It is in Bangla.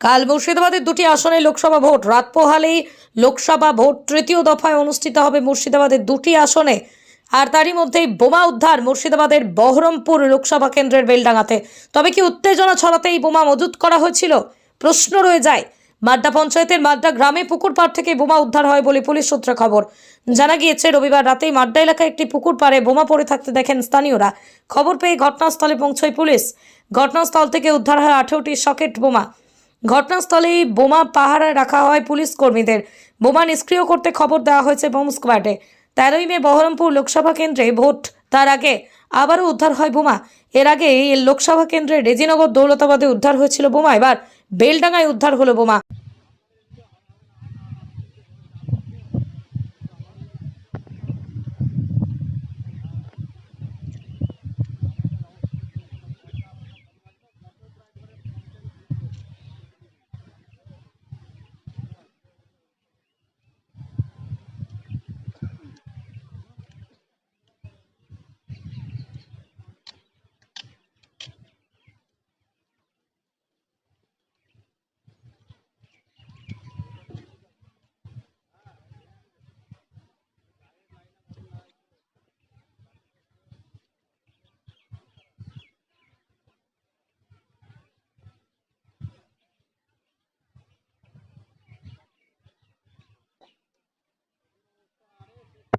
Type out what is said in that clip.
কাল মুর্শিদাবাদের দুটি আসনে লোকসভা ভোট। রাত পোহালেই লোকসভা ভোট তৃতীয় দফায় অনুষ্ঠিত হবে মুর্শিদাবাদের দুটি আসনে। আর তারই মধ্যেই বোমা উদ্ধার মুর্শিদাবাদের বহরমপুর লোকসভা কেন্দ্রের বেলডাঙ্গাতে। তবে কি উত্তেজনা ছড়াতে এই বোমা মজুত করা হয়েছিল? প্রশ্ন রয়ে যায়। মাড্ডা পঞ্চায়েতের মাড্ডা গ্রামে পুকুর পাড় থেকে বোমা উদ্ধার হয় বলে পুলিশ সূত্রে খবর। জানা গিয়েছে, রবিবার রাতেই মাড্ডা এলাকায় একটি পুকুর পাড়ে বোমা পড়ে থাকতে দেখেন স্থানীয়রা। খবর পেয়ে ঘটনাস্থলে পৌঁছয় পুলিশ। ঘটনাস্থল থেকে উদ্ধার হয় আঠেরোটি সকেট বোমা। ঘটনাস্থলেই বোমা পাহারায় রাখা হয় পুলিশ কর্মীদের। বোমা নিষ্ক্রিয় করতে খবর দেওয়া হয়েছে বোম স্কোয়াডে। তেরোই মে বহরমপুর লোকসভা কেন্দ্রে ভোট তার আগে আবারও উদ্ধার হয় বোমা। এর আগে এই লোকসভা কেন্দ্রে রেজিনগর দৌলতাবাদে উদ্ধার হয়েছিল বোমা। এবার বেলডাঙ্গায় উদ্ধার হলো বোমা।